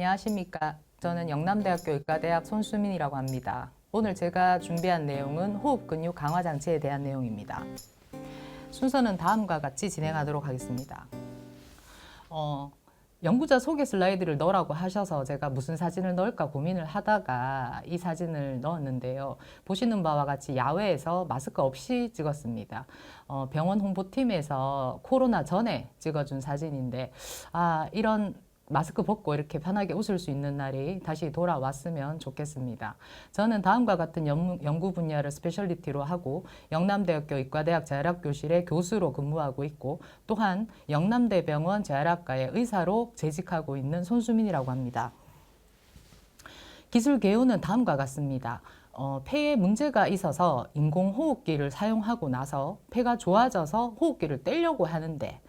안녕하십니까. 저는 영남대학교 의과대학 손수민이라고 합니다. 오늘 제가 준비한 내용은 호흡 근육 강화 장치에 대한 내용입니다. 순서는 다음과 같이 진행하도록 하겠습니다. 어, 연구자 소개 슬라이드를 넣으라고 하셔서 제가 무슨 사진을 넣을까 고민을 하다가 이 사진을 넣었는데요. 보시는 바와 같이 야외에서 마스크 없이 찍었습니다. 어, 병원 홍보팀에서 코로나 전에 찍어준 사진인데, 아, 이런 마스크 벗고 이렇게 편하게 웃을 수 있는 날이 다시 돌아왔으면 좋겠습니다. 저는 다음과 같은 연, 연구 분야를 스페셜리티로 하고 영남대학교 의과대학 재활학교실의 교수로 근무하고 있고 또한 영남대병원 재활학과의 의사로 재직하고 있는 손수민이라고 합니다. 기술 개요는 다음과 같습니다. 어, 폐에 문제가 있어서 인공호흡기를 사용하고 나서 폐가 좋아져서 호흡기를 떼려고 하는데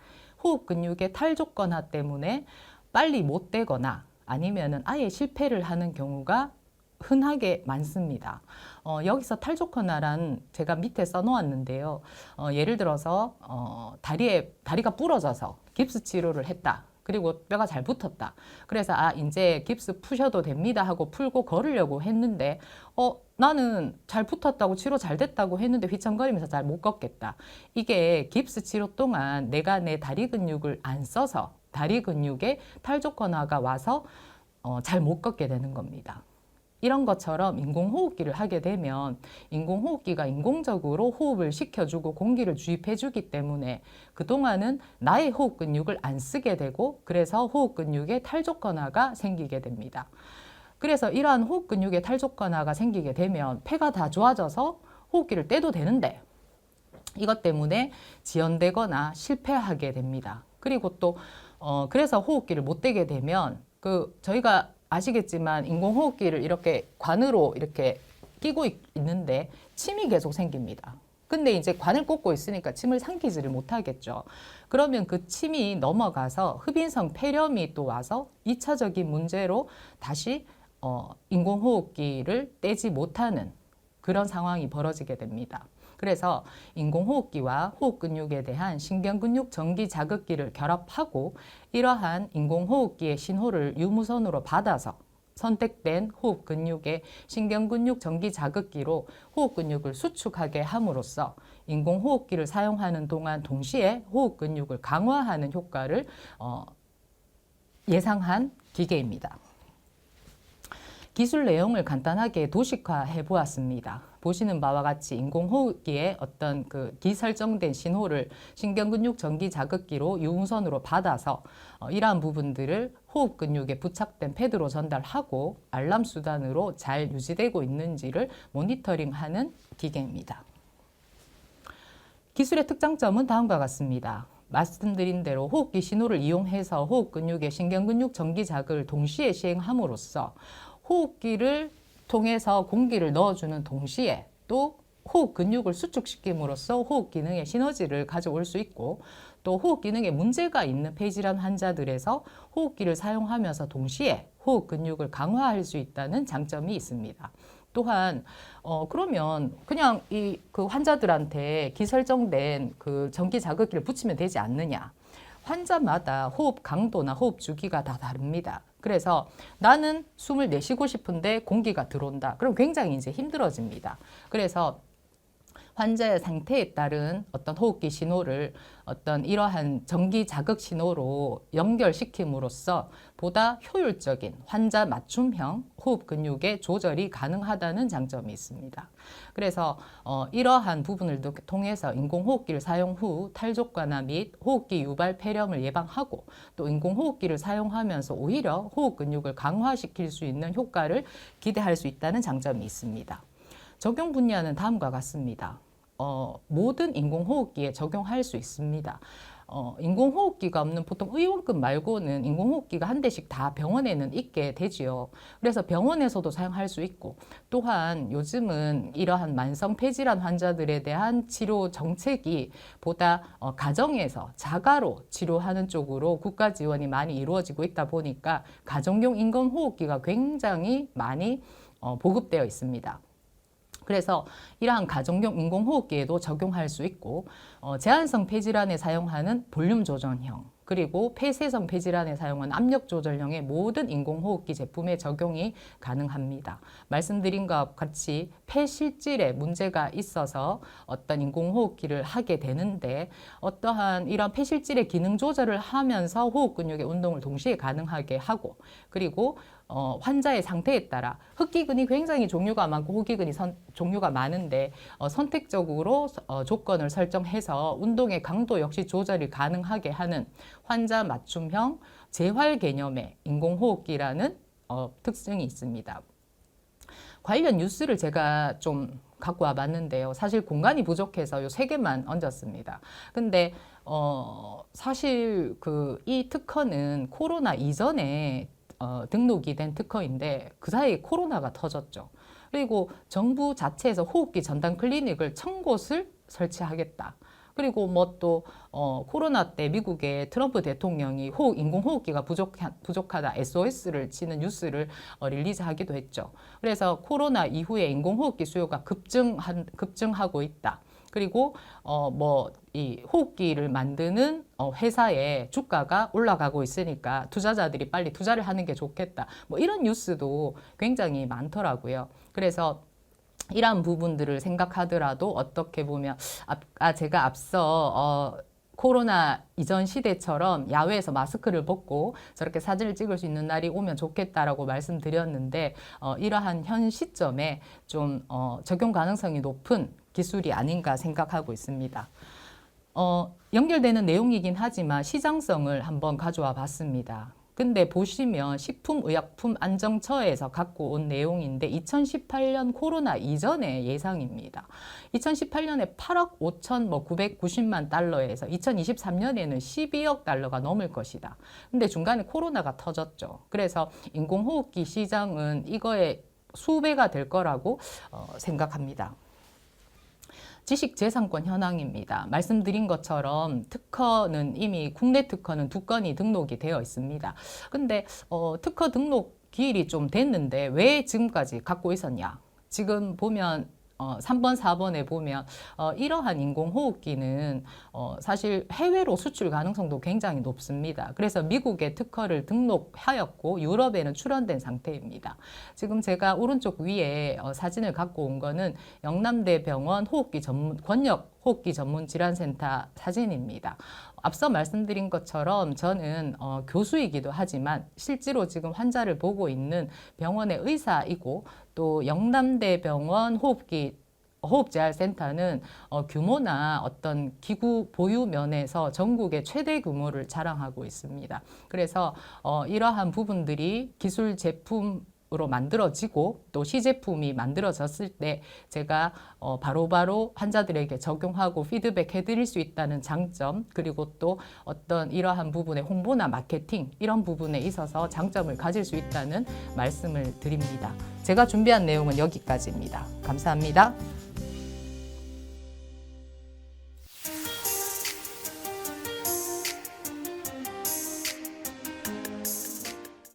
호흡 근육의 탈조건화 때문에 빨리 못 떼거나 아니면은 아예 실패를 하는 경우가 흔하게 많습니다. 어, 여기서 탈조건화란 제가 밑에 써놓았는데요. 어, 예를 들어서 어, 다리에 다리가 부러져서 깁스 치료를 했다. 그리고 뼈가 잘 붙었다. 그래서 아 이제 깁스 푸셔도 됩니다 하고 풀고 걸으려고 했는데 어 나는 잘 붙었다고 치료 잘 됐다고 했는데 휘청거리면서 잘 못 걷겠다. 이게 깁스 치료 동안 내가 내 다리 근육을 안 써서 다리 근육에 탈조건화가 와서 어, 잘 못 걷게 되는 겁니다. 이런 것처럼 인공호흡기를 하게 되면 인공호흡기가 인공적으로 호흡을 시켜주고 공기를 주입해주기 때문에 그동안은 나의 호흡 근육을 안 쓰게 되고 그래서 호흡 근육에 탈조건화가 생기게 됩니다. 그래서 이러한 호흡 근육에 탈조건화가 생기게 되면 폐가 다 좋아져서 호흡기를 떼도 되는데 이것 때문에 지연되거나 실패하게 됩니다. 그리고 또 어, 그래서 호흡기를 못 떼게 되면 그 저희가 아시겠지만 인공호흡기를 이렇게 관으로 이렇게 끼고 있, 있는데 침이 계속 생깁니다. 근데 이제 관을 꽂고 있으니까 침을 삼키지를 못하겠죠. 그러면 그 침이 넘어가서 흡인성 폐렴이 또 와서 이차적인 문제로 다시 어, 인공호흡기를 떼지 못하는 그런 상황이 벌어지게 됩니다. 그래서 인공호흡기와 호흡 근육에 대한 신경근육 전기 자극기를 결합하고 이러한 인공호흡기의 신호를 유무선으로 받아서 선택된 호흡 근육의 신경 근육 전기 자극기로 호흡 근육을 수축하게 함으로써 인공 호흡기를 사용하는 동안 동시에 호흡 근육을 강화하는 효과를 어, 예상한 기계입니다. 기술 내용을 간단하게 도식화해 보았습니다. 보시는 바와 같이 인공호흡기의 어떤 그 기설정된 신호를 신경근육 전기 자극기로 유무선으로 받아서 어, 이러한 부분들을 호흡 근육에 부착된 패드로 전달하고 알람 수단으로 잘 유지되고 있는지를 모니터링하는 기계입니다. 기술의 특장점은 다음과 같습니다. 말씀드린 대로 호흡기 신호를 이용해서 호흡 근육의 신경근육 전기 자극을 동시에 시행함으로써 호흡기를 통해서 공기를 넣어주는 동시에 또 호흡 근육을 수축시킴으로써 호흡 기능의 시너지를 가져올 수 있고 또 호흡 기능에 문제가 있는 폐질환 환자들에서 호흡기를 사용하면서 동시에 호흡 근육을 강화할 수 있다는 장점이 있습니다. 또한 어 그러면 그냥 이 그 환자들한테 기설정된 그 전기 자극기를 붙이면 되지 않느냐? 환자마다 호흡 강도나 호흡 주기가 다 다릅니다. 그래서 나는 숨을 내쉬고 싶은데 공기가 들어온다. 그럼 굉장히 이제 힘들어집니다. 그래서 환자의 상태에 따른 어떤 호흡기 신호를 어떤 이러한 전기 자극 신호로 연결시킴으로써 보다 효율적인 환자 맞춤형 호흡 근육의 조절이 가능하다는 장점이 있습니다. 그래서 어, 이러한 부분을 통해서 인공호흡기를 사용 후 탈족과나 및 호흡기 유발 폐렴을 예방하고 또 인공호흡기를 사용하면서 오히려 호흡 근육을 강화시킬 수 있는 효과를 기대할 수 있다는 장점이 있습니다. 적용 분야는 다음과 같습니다. 어, 모든 인공호흡기에 적용할 수 있습니다. 어, 인공호흡기가 없는 보통 의원급 말고는 인공호흡기가 한 대씩 다 병원에는 있게 되지요. 그래서 병원에서도 사용할 수 있고 또한 요즘은 이러한 만성 폐질환 환자들에 대한 치료 정책이 보다 어, 가정에서 자가로 치료하는 쪽으로 국가 지원이 많이 이루어지고 있다 보니까 가정용 인공호흡기가 굉장히 많이 어, 보급되어 있습니다. 그래서 이러한 가정용 인공호흡기에도 적용할 수 있고 어, 제한성 폐질환에 사용하는 볼륨 조절형 그리고 폐쇄성 폐질환에 사용한 압력 조절형의 모든 인공호흡기 제품에 적용이 가능합니다. 말씀드린 것과 같이 폐실질에 문제가 있어서 어떤 인공호흡기를 하게 되는데 어떠한 이런 폐실질의 기능 조절을 하면서 호흡 근육의 운동을 동시에 가능하게 하고 그리고 어, 환자의 상태에 따라 흡기근이 굉장히 종류가 많고 호기근이 선, 종류가 많은데 어, 선택적으로 어, 조건을 설정해서 운동의 강도 역시 조절이 가능하게 하는 환자 맞춤형 재활 개념의 인공호흡기라는 어, 특징이 있습니다. 관련 뉴스를 제가 좀 갖고 와봤는데요. 사실 공간이 부족해서 요 세 개만 얹었습니다. 근데 어 사실 그 이 특허는 코로나 이전에 어, 등록이 된 특허인데 그 사이에 코로나가 터졌죠. 그리고 정부 자체에서 호흡기 전담 클리닉을 천 곳을 설치하겠다. 그리고 뭐또 어, 코로나 때 미국의 트럼프 대통령이 호흡, 인공호흡기가 부족하, 부족하다 SOS를 치는 뉴스를 어, 릴리즈하기도 했죠. 그래서 코로나 이후에 인공호흡기 수요가 급증한, 급증하고 있다. 그리고 어 뭐 이 호흡기를 만드는 어 회사의 주가가 올라가고 있으니까 투자자들이 빨리 투자를 하는 게 좋겠다. 뭐 이런 뉴스도 굉장히 많더라고요. 그래서 이러한 부분들을 생각하더라도 어떻게 보면 아 제가 앞서 어 코로나 이전 시대처럼 야외에서 마스크를 벗고 저렇게 사진을 찍을 수 있는 날이 오면 좋겠다라고 말씀드렸는데 어, 이러한 현 시점에 좀 어, 적용 가능성이 높은 기술이 아닌가 생각하고 있습니다. 어, 연결되는 내용이긴 하지만 시장성을 한번 가져와 봤습니다. 근데 보시면 식품의약품안정처에서 갖고 온 내용인데 2018년 코로나 이전의 예상입니다. 2018년에 8억 5천 뭐 990만 달러에서 2023년에는 12억 달러가 넘을 것이다. 근데 중간에 코로나가 터졌죠. 그래서 인공호흡기 시장은 이거의 수배가 될 거라고 어, 생각합니다. 지식재산권 현황입니다. 말씀드린 것처럼 특허는 이미 국내 특허는 두 건이 등록이 되어 있습니다. 근데 어, 특허 등록 기일이 좀 됐는데 왜 지금까지 갖고 있었냐? 지금 보면 어, 3번, 4번에 보면 어, 이러한 인공호흡기는 어, 사실 해외로 수출 가능성도 굉장히 높습니다. 그래서 미국에 특허를 등록하였고 유럽에는 출원된 상태입니다. 지금 제가 오른쪽 위에 어, 사진을 갖고 온 거는 영남대 병원 호흡기 전문 권역 호흡기 전문 질환센터 사진입니다. 앞서 말씀드린 것처럼 저는 어, 교수이기도 하지만 실제로 지금 환자를 보고 있는 병원의 의사이고 또 영남대 병원 호흡기 호흡재활센터는 어, 규모나 어떤 기구 보유 면에서 전국의 최대 규모를 자랑하고 있습니다. 그래서 어, 이러한 부분들이 기술 제품 으로 만들어지고 또 시제품이 만들어졌을 때 제가 어 바로바로 환자들에게 적용하고 피드백 해드릴 수 있다는 장점 그리고 또 어떤 이러한 부분의 홍보나 마케팅 이런 부분에 있어서 장점을 가질 수 있다는 말씀을 드립니다. 제가 준비한 내용은 여기까지입니다. 감사합니다.